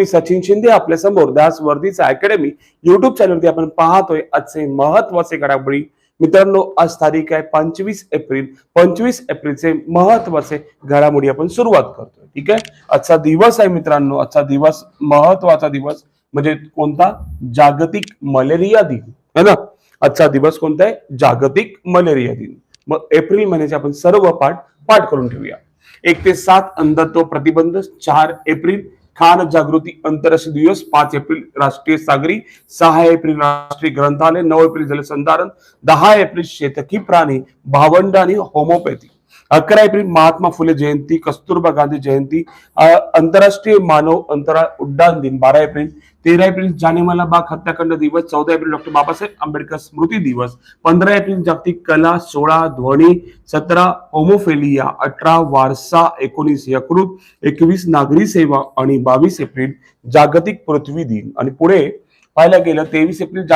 मी सचिन शिंदे आपल्यासमोर Das वर्दीचा academy YouTube चॅनलवरती आपण पाहतोय. आजचे महत्त्वाचे घडामोडी. मित्रांनो आज तारीख आहे पंचवीस एप्रिल. पंचवीस एप्रिलचे महत्त्वाचे घडामोडी आपण सुरुवात करतोय. ठीक आहे? आजचा दिवस आहे मित्रांनो. आजचा दिवस महत्त्वाचा दिवस म्हणजे कोणता? जागतिक मलेरिया दिन. है ना? आजचा दिवस कोणता आहे? जागतिक मलेरिया दिन. मग एप्रिल महिन्याचे आपण सर्व पाठ पाठ करून ठेवूया. एक ते सात अंधत्व प्रतिबंध चार एप्रिल खान जागृती आंतरराष्ट्रीय दिवस पाच एप्रिल राष्ट्रीय सागरी सहा एप्रिल राष्ट्रीय ग्रंथालय नऊ एप्रिल जलसंधारण दहा एप्रिल शेतकी प्राणी भावंड आणि होमोपॅथी. अकरा एप्रिल महात्मा फुले जयंती कस्तुरबा गांधी जयंती आंतरराष्ट्रीय मानव अंतराळ उड्डाण दिन बारा एप्रिल तेरा एप्रिल जानेमाला बाग हत्याकांड दिवस चौदा एप्रिल डॉक्टर बाबासाहेब आंबेडकर स्मृती दिवस पंधरा एप्रिल जागतिक कला सोळा ध्वनी सतरा होमोफेलिया अठरा वारसा एकोणीस यकृत एकवीस नागरी सेवा आणि बावीस एप्रिल जागतिक पृथ्वी दिन. आणि पुढे पाहायला गेलं तेवीस एप्रिल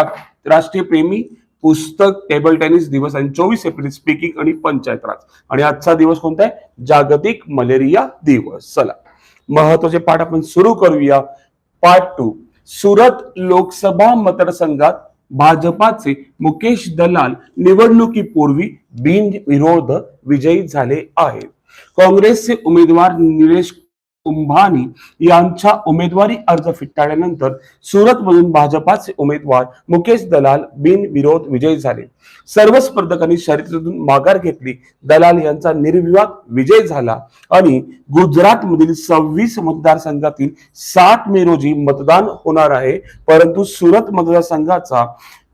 राष्ट्रीय प्रेमी पुस्तक टेबल टेनिस दिवस आणि चोवीस एप्रिल स्पीकिंग आणि पंचायत राज. आणि आजचा दिवस कोणता आहे? जागतिक मलेरिया दिवस. चला. महत्त्वाचे पाठ आपण सुरू करूया. पार्ट टू सुरत लोकसभा मतदारसंघात भाजपाचे मुकेश दलाल निवडणुकीपूर्वी बिनविरोध विजयी झाले आहेत. काँग्रेसचे उमेदवार निलेश कुंभानी यांच्या उमेदवारी अर्ज फिटाळल्यानंतर सुरतमधून भाजपाचे उमेदवार मुकेश दलाल बिनविरोध विजयी झाले. सर्व स्पर्धकांनी शर्यतीतून माघार घेतली. दलाल यांचा निर्विवाद विजय झाला आणि गुजरात मधील सव्वीस मतदारसंघातील सात मे रोजी मतदान होणार आहे. परंतु सुरत मतदारसंघाचा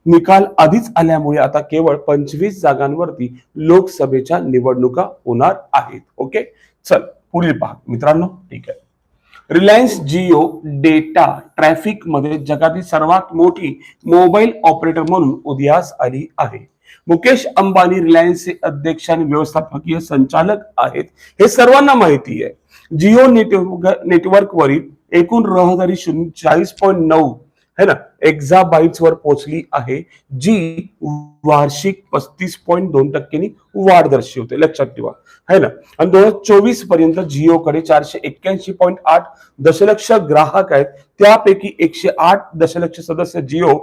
निकाल आधीच आल्यामुळे आता केवळ पंचवीस जागांवरती लोकसभेच्या निवडणुका होणार आहेत. ओके? चल. पुढील पहा. मित्रांनो ठीक आहे. रिलायन्स जिओ डेटा ट्रॅफिकमध्ये जगातील सर्वात मोठी मोबाईल ऑपरेटर म्हणून उदयास आली आहे. मुकेश अंबानी रिलायन्सचे अध्यक्ष आणि व्यवस्थापकीय संचालक आहेत. हे सर्वांना माहिती आहे. जिओ नेटवर्क नेटवर्कवरील एकूण रहदारी शून्य चाळीस पॉईंट नऊ है ना? एक्झाबाईट्स वर पोहोचली आहे जी वार्षिक पस्तीस पॉईंट दोन टक्क्यांनी वाढ दर्शवते. लक्षात ठेवा. है ना? आणि दोन हजार चोवीसपर्यंत जिओकडे चारशे एक्क्याऐंशी पॉईंट आठ दशलक्ष ग्राहक आहेत. त्यापैकी एकशे आठ दशलक्ष सदस्य Jio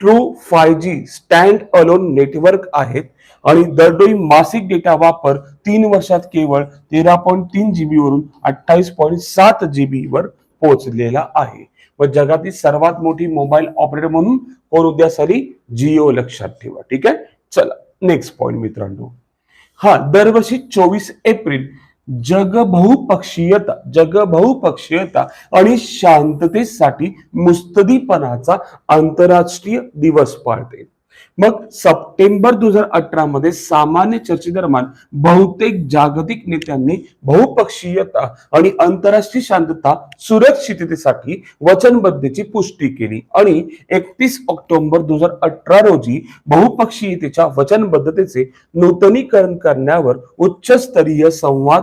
true five G stand alone network आहेत. आणि दरडोई मासिक डेटा वापर तीन वर्षात केवळ तेरा पॉईंट तीन जीबी वरून अठ्ठावीस पॉईंट सात जीबी वर पोहोचलेला आहे. व जगातील सर्वात मोठी मोबाईल ऑपरेटर म्हणून कोण उद्या साली जिओ लक्षात ठेवा. ठीक आहे? चला नेक्स्ट पॉइंट मित्रांनो. हा दरवर्षी चोवीस एप्रिल जग बहुपक्षीयता जग बहुपक्षीयता आणि शांततेसाठी मुस्तदीपणाचा आंतरराष्ट्रीय दिवस पाळते. मग सप्टेंबर दोन हजार अठरा मध्ये सामान्य चर्चेदरम्यान बहुतेक जागतिक नेत्यांनी बहुपक्षीयता आणि आंतरराष्ट्रीय शांतता सुरक्षिततेसाठी वचनबद्धतेची पुष्टी केली. आणि एकतीस ऑक्टोबर दोन हजार अठरा रोजी बहुपक्षीयतेच्या वचनबद्धतेचे नूतनीकरण करण्यावर उच्चस्तरीय संवाद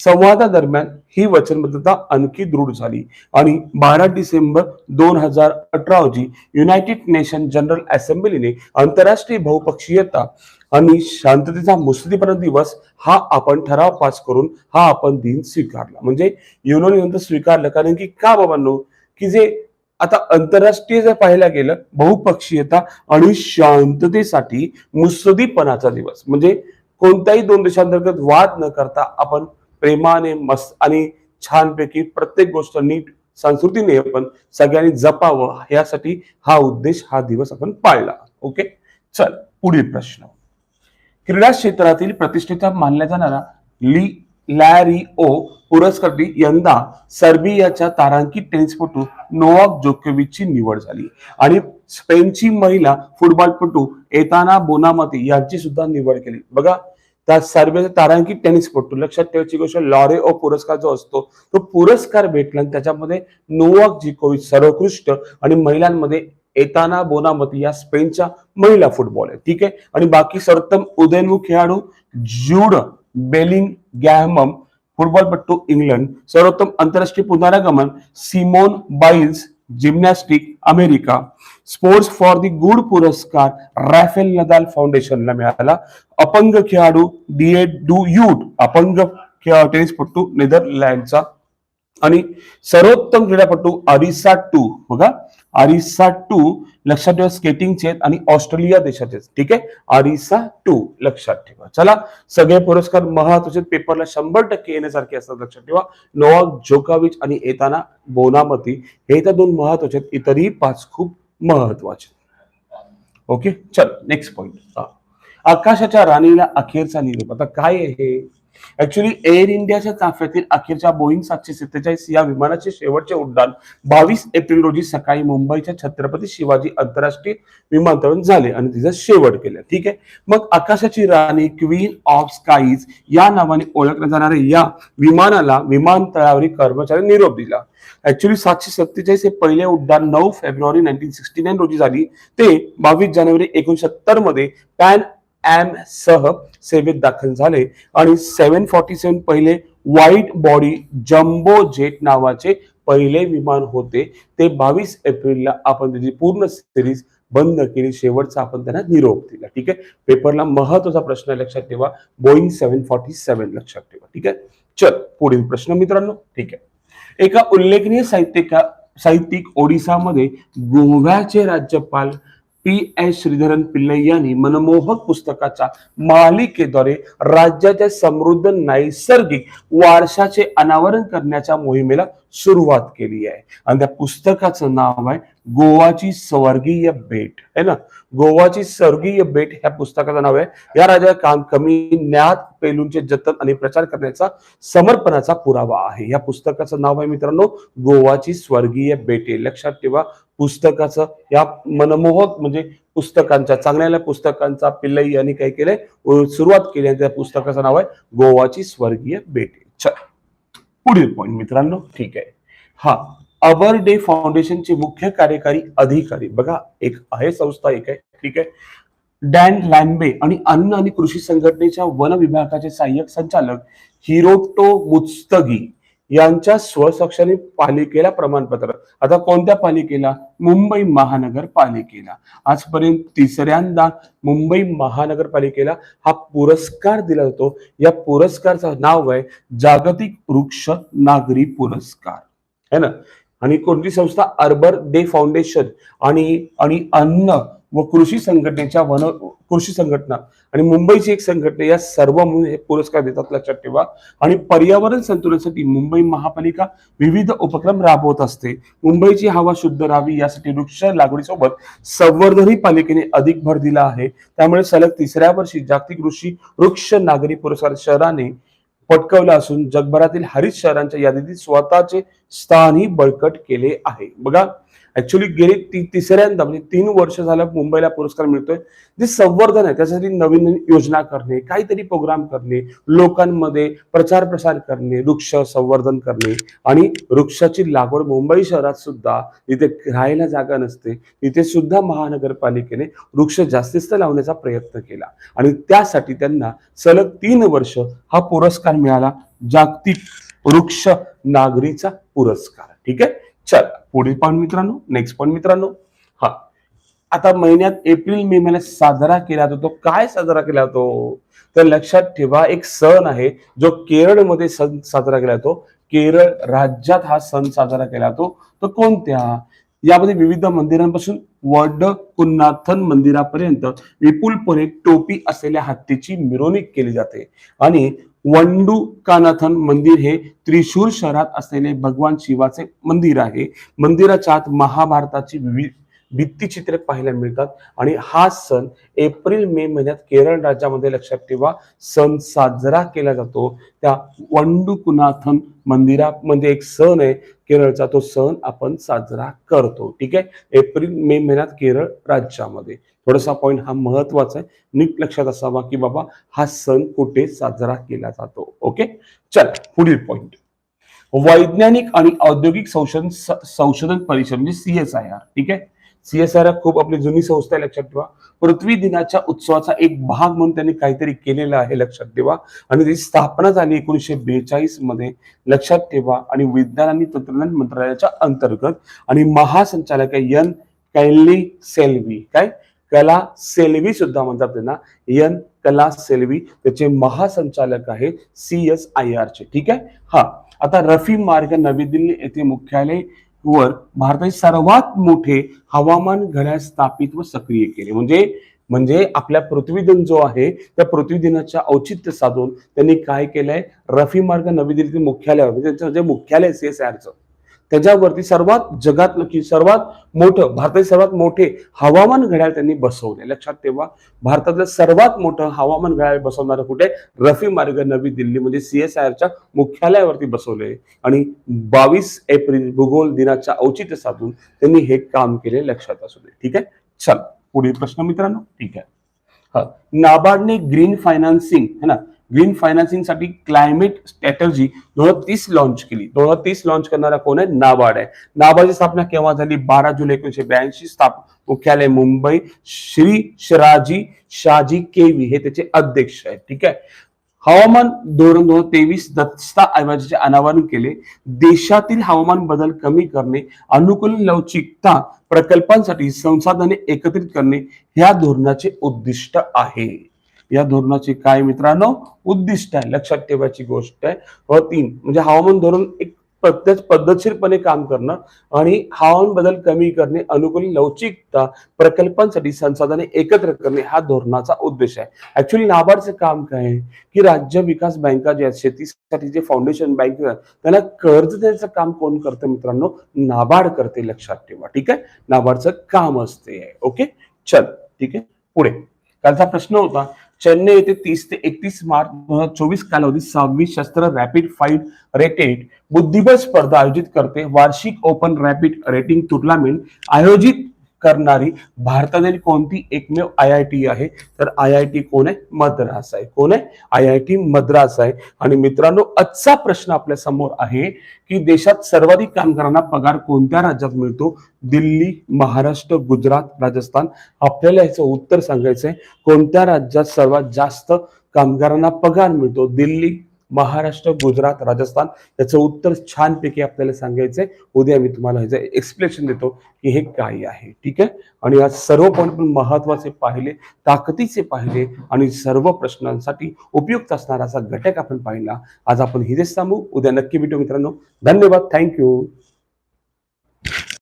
संवादादरम्यान ही वचनबद्धता आणखी दृढ झाली. आणि बारा डिसेंबर दोन हजार अठरा रोजी युनायटेड नेशन जनरल असेंब्लीने आंतरराष्ट्रीय बहुपक्षीयता आणि शांततेचा मुस्लिमपणा दिवस हा आपण ठराव पास करून हा आपण दिन स्वीकारला. म्हणजे युनोने नंतर स्वीकारलं. कारण की का बाबांनो? की जे आता आंतरराष्ट्रीय जर पाहायला गेलं बहुपक्षीयता आणि शांततेसाठी मुसदीपणाचा दिवस. म्हणजे कोणत्याही दोन देशांतर्गत वाद न करता आपण प्रेमाने मस्त आणि छानपैकी प्रत्येक गोष्ट नीट संस्कृतीने आपण सगळ्यांनी जपावं यासाठी हा उद्देश हा दिवस आपण पाळला. ओके चल पुढील प्रश्न. क्रीडा क्षेत्रातील प्रतिष्ठेचा मानल्या जाणारा ली लॅरी ओ पुरस्कारसाठी यंदा सर्बियाच्या तारांकित टेनिसपटू नोवाक जोकोविचची निवड झाली. आणि स्पेनची महिला फुटबॉलपटू एताना बोनामती यांची सुद्धा निवड केली. बघा त्या सर्बियाचा तारांकित टेनिसपटू लक्षात ठेवायची गोष्ट लॉरे ओ पुरस्कार जो असतो तो पुरस्कार भेटला आणि त्याच्यामध्ये नोवाक जिकोविच सर्वोत्कृष्ट आणि महिलांमध्ये एताना बोनामती या स्पेनच्या महिला फुटबॉल आहे ठीक आहे? आणि बाकी सर्वोत्तम उदयनमुख खेळाडू ज्यूड बेलिंग गॅमम फुटबॉलपट्टू इंग्लंड. सर्वोत्तम आंतरराष्ट्रीय पुनरागमन Simone Biles gymnastic America sports for the good पुरस्कार रॅफेल नदाल फाउंडेशनला मिळाला. अपंग खेळाडू डीए डू यूट अपंग खेळ- टेनिसपटू नेदरलँडचा आणि सर्वोत्तम क्रीडापटू अरिसा टू बघा. अरिसा टू लक्षात ठेवा स्केटिंगचे आहेत आणि ऑस्ट्रेलिया देशाचे आहेत. ठीक आहे? अरिसा टू लक्षात ठेवा. चला सगळे पुरस्कार महत्त्वाचे आहेत. पेपरला शंभर टक्के येण्यासारखे असतात लक्षात ठेवा. नोवाक जोकाविच आणि येताना बोनामती हे तर दोन महत्त्वाचे आहेत इतरही पाच खूप महत्त्वाचे. ओके? चल नेक्स्ट पॉइंट आकाशाच्या राणीला अखेरचा निरोप. आता काय आहे हे? ऍक्च्युली एअर इंडियाच्या ताफ्यातील अखेरच्या बोईंग सातशे सत्तेचाळीस या विमानाचे शेवटचे उड्डाण बावीस एप्रिल रोजी सकाळी मुंबईच्या छत्रपती शिवाजी आंतरराष्ट्रीय विमानतळ झाले आणि तिचा शेवट केला. ठीक आहे? मग आकाशाची राणी क्वीन ऑफ स्काईज या नावाने ओळखल्या जाणाऱ्या या विमानाला विमानतळावरील कर्मचारी निरोप दिला. ऍक्च्युली सातशे सत्तेचाळीस हे पहिले उड्डाण नऊ फेब्रुवारी नाईन्टीन सिक्स्टी नाईन रोजी झाली. ते बावीस जानेवारी एकोणीशे सत्तरमध्ये पॅन एम सह सेवेत दाखल झाले. आणि सेव्हन फॉर्टी सेव्हन पहिले व्हाईट बॉडी जम्बो जेट नावाचे पहिले विमान होते. ते बावीस एप्रिलला आपण त्याची पूर्ण सिरीज बंद केली. शेवटचा आपण त्यांना निरोप दिला. ठीक आहे? पेपरला महत्त्वाचा प्रश्न लक्षात ठेवा. बोईंग सेव्हन फॉर्टी सेव्हन लक्षात ठेवा. ठीक आहे? चल पुढील प्रश्न मित्रांनो. ठीक आहे. एका उल्लेखनीय साहित्यिका साहित्यिक ओडिसामध्ये गोव्याचे राज्यपाल पी एस श्रीधरन पिल्लई यांनी मनमोहक पुस्तकाच्या मालिकेद्वारे राज्याच्या समृद्ध नैसर्गिक वारशाचे अनावरण करण्याच्या मोहिमेला सुरुवात केली आहे. आणि त्या पुस्तकाचं नाव आहे गोवाची स्वर्गीय भेट है ना? गोवाची स्वर्गीय भेट ह्या पुस्तकाचं नाव आहे. या राजा काम कमी ज्ञात पैलूंचे जतन आणि प्रचार करण्याचा समर्पणाचा पुरावा आहे. या पुस्तकाचं नाव आहे मित्रांनो गोवाची स्वर्गीय भेटे लक्षात ठेवा पुस्तकाचं या मनमोहक म्हणजे पुस्तकांच्या चांगल्या पुस्तकांचा पिल्लई यांनी काय केलंय? सुरुवात केली आणि त्या पुस्तकाचं नाव आहे गोवाची स्वर्गीय बेटे. चल. पुढील पॉईंट मित्रांनो. ठीक आहे. हा अबर डे फाउंडेशनचे मुख्य कार्यकारी अधिकारी. बघा एक आहे संस्था एक आहे. ठीक आहे. डॅन लॅम्बे आणि अन्न आणि कृषी संघटनेच्या वन विभागाचे सहाय्यक संचालक हिरोटो मुस्तगी यांच्या स्वसक्षमी पालिकेला प्रमाणपत्र. आता कोणत्या पालिकेला? मुंबई महानगरपालिकेला. आजपर्यंत तिसऱ्यांदा मुंबई महानगरपालिकेला हा पुरस्कार दिला जातो. या पुरस्कारचं नाव आहे जागतिक वृक्ष नागरी पुरस्कार. है ना? आणि कोणती संस्था? अर्बर डे फाउंडेशन आणि आणि अन्न व कृषी संघटनेच्या वन कृषी संघटना आणि मुंबईची एक संघटना या सर्व हे पुरस्कार देतात लक्षात ठेवा. आणि पर्यावरण संतुलनासाठी मुंबई महापालिका विविध उपक्रम राबवत असते. मुंबईची हवा शुद्ध राहावी यासाठी वृक्ष लागवडीसोबत संवर्धनही पालिकेने अधिक भर दिला आहे. त्यामुळे सलग तिसऱ्या वर्षी जागतिक कृषी वृक्ष नागरी पुरस्कार शहराने पटकवला असून जगभरातील हरित शहरांच्या यादीतील स्वतःचे स्थानही बळकट केले आहे. बघा ऍक्च्युली गेली ती तिसऱ्यांदा म्हणजे तीन वर्ष झालं मुंबईला पुरस्कार मिळतोय. जे संवर्धन आहे त्यासाठी नवीन नवीन योजना करणे काहीतरी प्रोग्राम करणे लोकांमध्ये प्रचार प्रसार करणे वृक्ष संवर्धन करणे आणि वृक्षाची लागवड मुंबई शहरात सुद्धा जिथे राहायला जागा नसते. तिथे सुद्धा महानगरपालिकेने वृक्ष जास्तीत लावण्याचा प्रयत्न केला. आणि त्यासाठी त्यांना सलग तीन वर्ष हा पुरस्कार मिळाला. जागतिक वृक्ष नागरीचा पुरस्कार. ठीक आहे? चल पुढे पण मित्रांनो नेक्स्ट पॉईंट मित्रांनो. हा. आता महिन्यात एप्रिल मे महिन्यात साजरा केला जातो. तो काय साजरा केला जातो? तर लक्षात ठेवा एक सण आहे जो केरळमध्ये सण साजरा केला जातो. केरळ राज्यात हा सण साजरा केला जातो. तर कोणत्या? यामध्ये विविध मंदिरांपासून वडकुन्नाथन मंदिरापर्यंत विपुलपणे टोपी असलेल्या हत्तीची मिरवणूक केली जाते. आणि वंडुकानाथन मंदिर हे त्रिशूर शहरात असलेले भगवान शिवाचे मंदिर आहे. मंदिराच्या आत महाभारताची विविध भित्तीचित्रे पाहायला मिळतात. आणि हा सण एप्रिल मे महिन्यात केरळ राज्यामध्ये लक्षात ठेवा. सण साजरा केला जातो. त्या वंडुकुनाथन मंदिरामध्ये एक सण आहे. केरळचा तो सण आपण साजरा करतो. ठीक आहे? एप्रिल मे महिन्यात केरळ राज्यामध्ये. थोडासा पॉईंट हा महत्त्वाचा आहे. नीट लक्षात असावा की बाबा हा सण कुठे साजरा केला जातो. ओके चल पुढील पॉईंट वैज्ञानिक आणि औद्योगिक संशोधन संशोधन परिषद म्हणजे सीएसआयआर ठीक आहे? सीएसआर खूप आपली जुनी संस्था आहे लक्षात ठेवा. पृथ्वी दिनाच्या उत्सवाचा एक भाग म्हणून त्यांनी काहीतरी केलेलं आहे लक्षात ठेवा. आणि त्याची स्थापना झाली एकोणीसशे बेचाळीसमध्ये. लक्षात ठेवा. आणि विज्ञान आणि तंत्रज्ञान मंत्रालयाच्या अंतर्गत आणि महासंचालक आहे यन कैली सेल्वी. काय? कला सेल्वी सुद्धा म्हणतात त्यांना. यन कला सेल्वी. त्याचे महासंचालक आहे सी एस आय आर चे. ठीक आहे? हा. आता रफी मार्ग नवी दिल्ली येथे मुख्यालय वर भारताचे सर्वात मोठे हवामान घड्याळ स्थापित व सक्रिय केले. म्हणजे म्हणजे आपल्या पृथ्वीदिन जो आहे त्या पृथ्वीदिनाच्या औचित्य साधून त्यांनी काय केलंय? रफी मार्ग नवी दिल्ली मुख्यालय म्हणजे त्यांचं जे मुख्यालय सीएसआरचं त्याच्यावरती सर्वात जगातलं की सर्वात मोठं भारताचे सर्वात मोठे हवामान घड्याळ त्यांनी बसवले लक्षात ठेवा भारतातलं सर्वात मोठं हवामान घड्याळ बसवणारं कुठे? रफी मार्ग नवी दिल्ली म्हणजे सीएसआयआरच्या मुख्यालयावरती बसवले आणि बावीस एप्रिल भूगोल दिनाच्या औचित्य साधून त्यांनी हे काम केले लक्षात असू दे. ठीक आहे? चल पुढील प्रश्न मित्रांनो. ठीक आहे. हा नाबार्डने ग्रीन फायनान्सिंग है ना? ग्रीन फायनान्सिंगसाठी क्लायमेट स्ट्रॅटर्जी दोन हजार तीस लॉन्च केली. दोन हजार तीस लॉन्च करणारा कोण आहे? नाबार्ड आहे. नाबार्डची स्थापना केव्हा झाली? बारा जुलै एकोणीशे ब्याऐंशी स्थापना मुख्यालय मुंबई श्री शराजी शाजी केवी हे त्याचे अध्यक्ष आहेत. ठीक आहे? हवामान धोरण दोन हजार तेवीस दत्ता ऐवजीचे अनावरण केले. देशातील हवामान बदल कमी करणे अनुकूल लवचिकता प्रकल्पांसाठी संसाधने एकत्रित करणे ह्या धोरणाचे उद्दिष्ट आहे. या धोरणाची काय मित्रांनो? उद्दिष्ट आहे. लक्षात ठेवायची गोष्ट आहे. व तीन. म्हणजे हवामान धोरण एक पद्धत पद्धतशीरपणे काम करणं आणि हवामान बदल कमी करणे अनुकूल लवचिकता प्रकल्पांसाठी संसाधने एकत्र करणे हा धोरणाचा उद्देश आहे. ऍक्च्युली नाबार्डचं काम काय आहे? की राज्य विकास बँका जे आहेत शेतीसाठी जे फाउंडेशन बँक त्याला कर्ज द्यायचं काम कोण करतं मित्रांनो? नाबार्ड करते लक्षात ठेवा. ठीक आहे? नाबार्डचं काम असते. ओके? चल. ठीक आहे? पुढे. कालचा प्रश्न होता. चेन्नई येथे तीस ते एकतीस मार्च दोन हजार चोवीस कालावधी सहावी शस्त्र रॅपिड फाईट रेटेड बुद्धिबळ स्पर्धा आयोजित करते. वार्षिक ओपन रॅपिड रेटिंग टुर्नामेंट आयोजित करणारी भारतातील कोणती एकमेव आय आय टी आहे? तर आय आय टी कोण आहे? मद्रास आहे. कोण आहे? आय आय टी मद्रास आहे. आणि मित्रांनो आजचा प्रश्न आपल्यासमोर आहे की देशात सर्वाधिक कामगारांना पगार कोणत्या राज्यात मिळतो? दिल्ली महाराष्ट्र गुजरात राजस्थान. आपल्याला याचं उत्तर सांगायचं आहे कोणत्या राज्यात सर्वात जास्त कामगारांना पगार मिळतो? दिल्ली महाराष्ट्र गुजरात राजस्थान याचं उत्तर छानपैकी आपल्याला सांगायचंय. उद्या मी तुम्हाला ह्याचं एक्सप्लेनेशन देतो की हे काय आहे. ठीक आहे? आणि आज सर्व पॉईंट पण महत्त्वाचे पाहिले ताकदीचे पाहिले आणि सर्व प्रश्नांसाठी उपयुक्त असणारा असा घटक आपण पाहिला. आज आपण हिरेच थांबू. उद्या नक्की भेटू मित्रांनो. धन्यवाद. थँक्यू